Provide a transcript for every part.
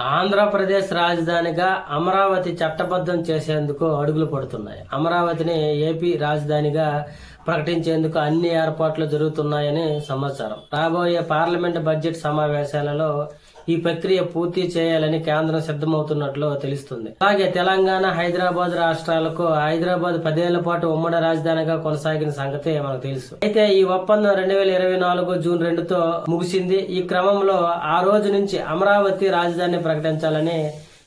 ఆంధ్రప్రదేశ్ రాజధానిగా అమరావతి చట్టబద్ధం చేసేందుకు అడుగులు పడుతున్నాయి. అమరావతిని ఏపీ రాజధానిగా ప్రకటించేందుకు అన్ని ఏర్పాట్లు జరుగుతున్నాయని సమాచారం. రాబోయే పార్లమెంట్ బడ్జెట్ సమావేశాలలో ఈ ప్రక్రియ పూర్తి చేయాలని కేంద్రం సిద్ధమవుతున్నట్లు తెలుస్తుంది. అలాగే తెలంగాణ హైదరాబాద్ రాష్ట్రాలకు హైదరాబాద్ పదేళ్ళ పాటు ఉమ్మడి రాజధానిగా కొనసాగిన సంగతి మనకు తెలుసు. అయితే ఈ ఒప్పందం రెండు వేల ఇరవై నాలుగు జూన్ రెండుతో ముగిసింది. ఈ క్రమంలో ఆ రోజు నుంచి అమరావతి రాజధాని ప్రకటించాలని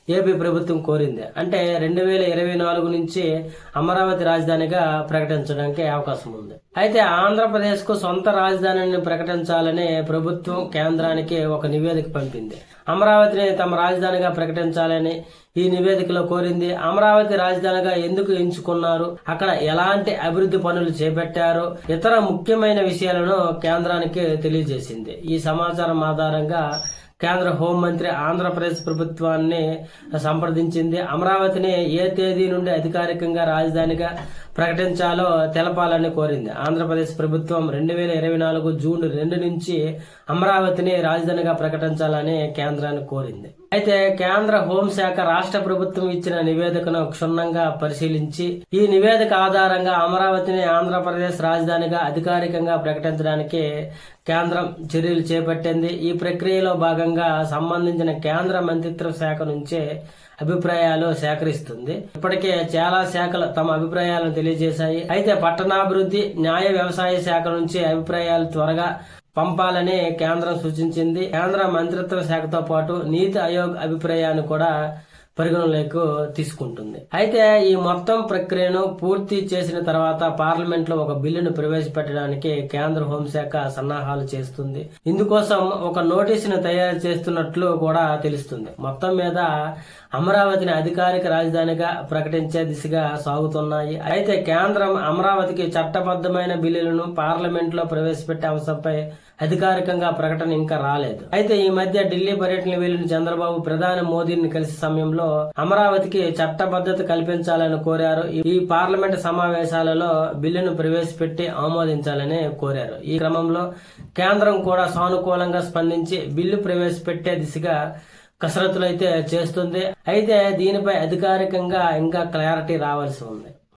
ఏపీ ప్రభుత్వం కోరింది. అంటే రెండు వేల ఇరవై నాలుగు నుంచి అమరావతి రాజధానిగా ప్రకటించడానికి అవకాశం ఉంది. అయితే ఆంధ్రప్రదేశ్కు సొంత రాజధానిని ప్రకటించాలని ప్రభుత్వం కేంద్రానికి ఒక నివేదిక పంపింది. అమరావతిని తమ రాజధానిగా ప్రకటించాలని ఈ నివేదికలో కోరింది. అమరావతి రాజధానిగా ఎందుకు ఎంచుకున్నారు? అక్కడ ఎలాంటి అభివృద్ధి పనులు చేపట్టారు? ఇతర ముఖ్యమైన విషయాలను కేంద్రానికి తెలియజేసింది. ఈ సమాచారం ఆధారంగా కేంద్ర హోంమంత్రి ఆంధ్రప్రదేశ్ ప్రభుత్వాన్ని సంప్రదించింది. అమరావతిని ఏ తేదీ నుండి అధికారికంగా రాజధానిగా ప్రకటించాలో తెలపాలని కోరింది. ఆంధ్రప్రదేశ్ ప్రభుత్వం రెండు వేల ఇరవై నాలుగు జూన్ రెండు నుంచి అమరావతిని రాజధానిగా ప్రకటించాలని కేంద్రాన్ని కోరింది. అయితే కేంద్ర హోంశాఖ రాష్ట్ర ప్రభుత్వం ఇచ్చిన నివేదికను క్షుణ్ణంగా పరిశీలించి ఈ నివేదిక ఆధారంగా అమరావతిని ఆంధ్రప్రదేశ్ రాజధానిగా అధికారికంగా ప్రకటించడానికి కేంద్రం చర్యలు చేపట్టింది. ఈ ప్రక్రియలో భాగంగా సంబంధించిన కేంద్ర మంత్రిత్వ శాఖ నుంచే అభిప్రాయాలు సేకరిస్తుంది. ఇప్పటికే చాలా శాఖలు తమ అభిప్రాయాలను తెలియజేశాయి. అయితే పట్టణాభివృద్ధి న్యాయ వ్యవసాయ శాఖ నుంచి అభిప్రాయాలు త్వరగా పంపాలని కేంద్రం సూచించింది. కేంద్ర మంత్రిత్వ శాఖతో పాటు నీతి ఆయోగ్ అభిప్రాయాన్ని కూడా పరిగణలోకి తీసుకుంటుంది. అయితే ఈ మొత్తం ప్రక్రియను పూర్తి చేసిన తర్వాత పార్లమెంట్లో ఒక బిల్లును ప్రవేశపెట్టడానికి కేంద్ర హోంశాఖ సన్నాహాలు చేస్తుంది. ఇందుకోసం ఒక నోటీసును తయారు చేస్తున్నట్లు కూడా తెలుస్తుంది. మొత్తం మీద అమరావతిని అధికారిక రాజధానిగా ప్రకటించే దిశగా సాగుతున్నాయి. అయితే కేంద్రం అమరావతికి చట్టబద్ధమైన బిల్లులను పార్లమెంట్లో ప్రవేశపెట్టే అంశంపై అధికారికంగా ప్రకటన ఇంకా రాలేదు. అయితే ఈ మధ్య ఢిల్లీ పర్యటన వెళ్ళిన చంద్రబాబు ప్రధాని మోదీని కలిసే సమయంలో అమరావతికి చట్టబద్ధత కల్పించాలని కోరారు. ఈ పార్లమెంట్ సమావేశాలలో బిల్లును ప్రవేశపెట్టి ఆమోదించాలని కోరారు. ఈ క్రమంలో కేంద్రం కూడా సానుకూలంగా స్పందించి బిల్లు ప్రవేశపెట్టే దిశగా కసరత్తులు అయితే చేస్తుంది. అయితే దీనిపై అధికారికంగా ఇంకా క్లారిటీ రావాల్సి ఉంది.